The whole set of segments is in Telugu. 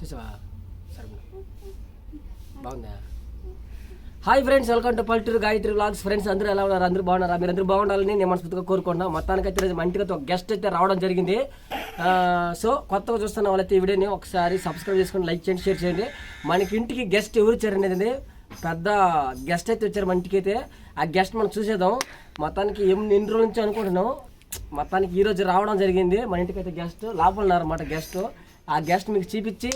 చూసావా? సరే బాగుందా? Hi friends welcome to Palturu Gayatri vlogs. Friends అందరూ ఎలా ఉన్నారు? అందరూ బాగున్నారా? మీరు అందరూ బాగుండాలని నేను మనస్ఫూర్తిగా కోరుకుంటున్నా. మొత్తానికైతే అయితే మా ఇంటికి అయితే ఒక గెస్ట్ అయితే రావడం జరిగింది. సో కొత్తగా చూస్తున్న వాళ్ళైతే ఈ వీడియోని ఒకసారి సబ్స్క్రైబ్ చేసుకొని లైక్ చేయండి షేర్ చేయండి. మనకి ఇంటికి గెస్ట్ ఎవరు వచ్చారనేది పెద్ద గెస్ట్ అయితే వచ్చారు మన ఇంటికి అయితే. ఆ గెస్ట్ మనం చూసేద్దాం. మొత్తానికి ఏం ఎన్ని రోజుల నుంచి అనుకుంటున్నాం? మొత్తానికి ఈరోజు రావడం జరిగింది. మన ఇంటికి అయితే గెస్ట్ లోపల ఉన్నారన్నమాట గెస్ట్ ఆ గెస్ట్ మీకు చూపించి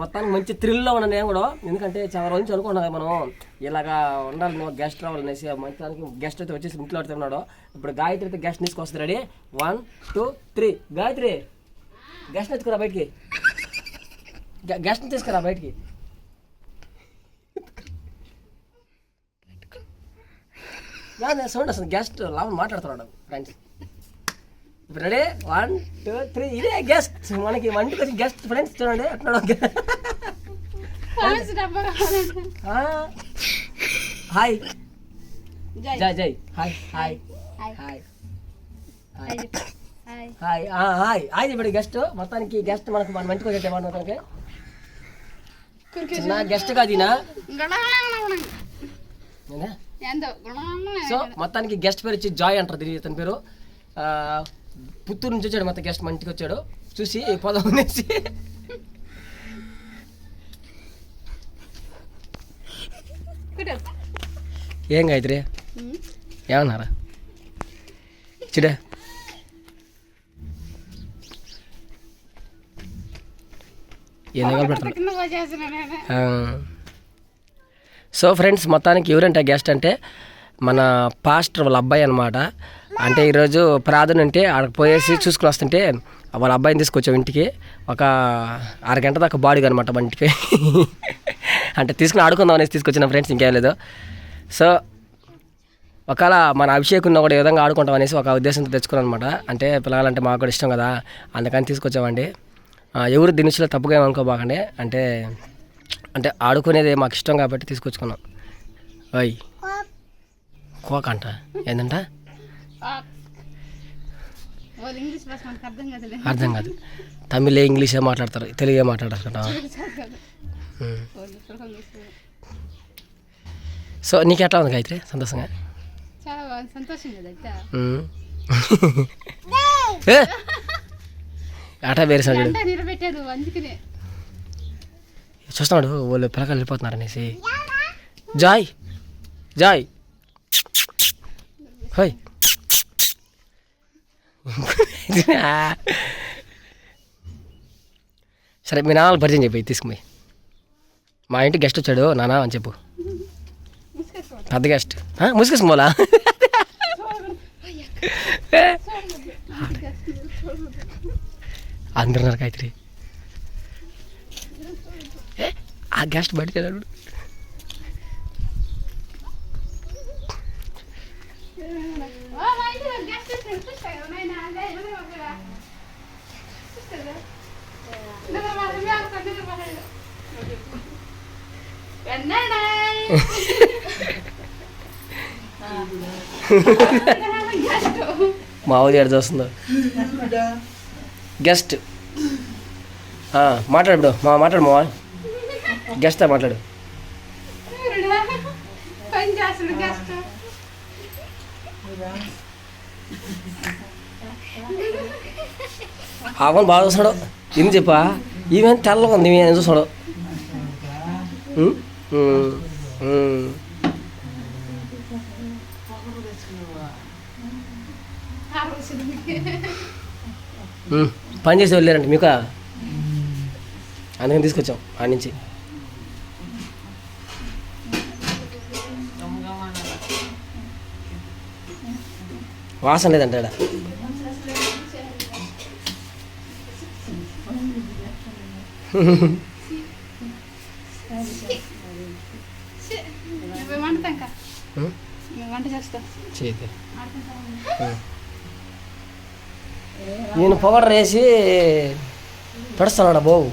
మొత్తానికి మంచి థ్రిల్లో ఉన్నాను నేను కూడా. ఎందుకంటే చాలా రోజు నుంచి అనుకున్నాను మనం ఇలాగా ఉండాలి నువ్వు గెస్ట్ రావాలనేసి. మొత్తానికి గెస్ట్ అయితే వచ్చేసి ఇంట్లో ఆడుతున్నాడు ఇప్పుడు గాయత్రి అయితే గెస్ట్ తీసుకొస్తుంది. Ready one two three Gayatri guest ఎత్తుకురా బయటికి. గెస్ట్ తీసుకురా బయటికి. సౌండ్ అసలు గెస్ట్ లాభం మాట్లాడుతున్నాడు ఫ్రెండ్స్. ఇప్పుడు రెడీ? One two three. ఇదే గెస్ట్ మనకి వంటికి వచ్చి గెస్ట్ ఫ్రెండ్స్ చూడండి. అట్లా హాయ్ జై జై hi hi hi hi hi hi ఇప్పుడు గెస్ట్ మొత్తానికి గెస్ట్ మనకు మన మంచిగా వచ్చే మొత్తానికి చిన్న గెస్ట్ కాదు ఈయన నేనా? సో మొత్తానికి గెస్ట్ పేరు వచ్చి జాయ్ అంటారు దీని ఇతని పేరు. పుత్తూరు నుంచి వచ్చాడు మొత్తం గెస్ట్ మంచిగా వచ్చాడు. చూసి పోదాం అనేసి. ఏం గాయత్రి? ఏమన్నారా? చిడే. పెడతాను ఆ. సో ఫ్రెండ్స్ మొత్తానికి ఎవరంటే గెస్ట్ అంటే మన పాస్టర్ వాళ్ళ అబ్బాయి అనమాట అంటే ఈరోజు ప్రార్థన ఉంటే ఆడకు పోయేసి చూసుకుని వస్తుంటే వాళ్ళ అబ్బాయిని తీసుకొచ్చాం ఇంటికి. ఒక అరగంట దాకా బాడీ అనమాట మన ఇంటికి. అంటే తీసుకుని ఆడుకుందాం అనేసి తీసుకొచ్చిన ఫ్రెండ్స్ ఇంకేం లేదు. సో ఒకవేళ మన అభిషేక్ ఉన్న కూడా ఈ విధంగా ఆడుకుంటాం అనేసి ఒక ఉద్దేశంతో తెచ్చుకున్నాను అనమాట అంటే పిల్లగాలంటే మాకు కూడా ఇష్టం కదా అందుకని తీసుకొచ్చామండి. ఎవరు దీని విషయంలో తప్పుగా ఏమనుకోబాకండి అంటే అంటే ఆడుకునేది మాకు ఇష్టం కాబట్టి తీసుకొచ్చుకున్నాం. ఓయ్ కోక అంట. ఏంటంట వాళ్ళు ఇంగ్లీష్ భాష మనకు అర్థం కాదు. తమిళే ఇంగ్లీషే మాట్లాడతారు. తెలుగే మాట్లాడతారు. సో నీకు ఎట్లా ఉంది సంతోషంగా? అయితే. ఏ! ఆట వేరే చూస్తున్నాడు వాళ్ళు పిల్లకాయలు వెళ్ళిపోతున్నారు అనేసి. జాయ్! జాయ్! హోయ్! సరే మీ నాన్న పరిచయం చెప్పి తీసుకుపోయి. మా ఇంటి గెస్ట్ వచ్చాడు నానా అని చెప్పు. పెద్ద గెస్ట్ ముసుకేసుకు పోలా? అందరున్నారు గాయత్రి. ఏ, ఆ గెస్ట్ బయటకు వెళ్ళాడు. Guest. మా ఊరి ఎడ చూస్తుందో? గెస్ట్ మాట్లాడు బ్రో. మా మాట్లాడు మా గెస్ట్తో మాట్లాడు. చూడురా. బాగా చూస్తాడు ఏం చెప్పా? ఈమె తెల్లగా ఉంది ఈమె చూస్తాడు పని చేసి వెళ్ళారంట మీకు? అందుకని తీసుకొచ్చాం ఆ నుంచి. వాసన లేదంట వంట చేస్తాం చేతి నేను పౌడర్ వేసి పెడుస్తున్నాడు బాబు.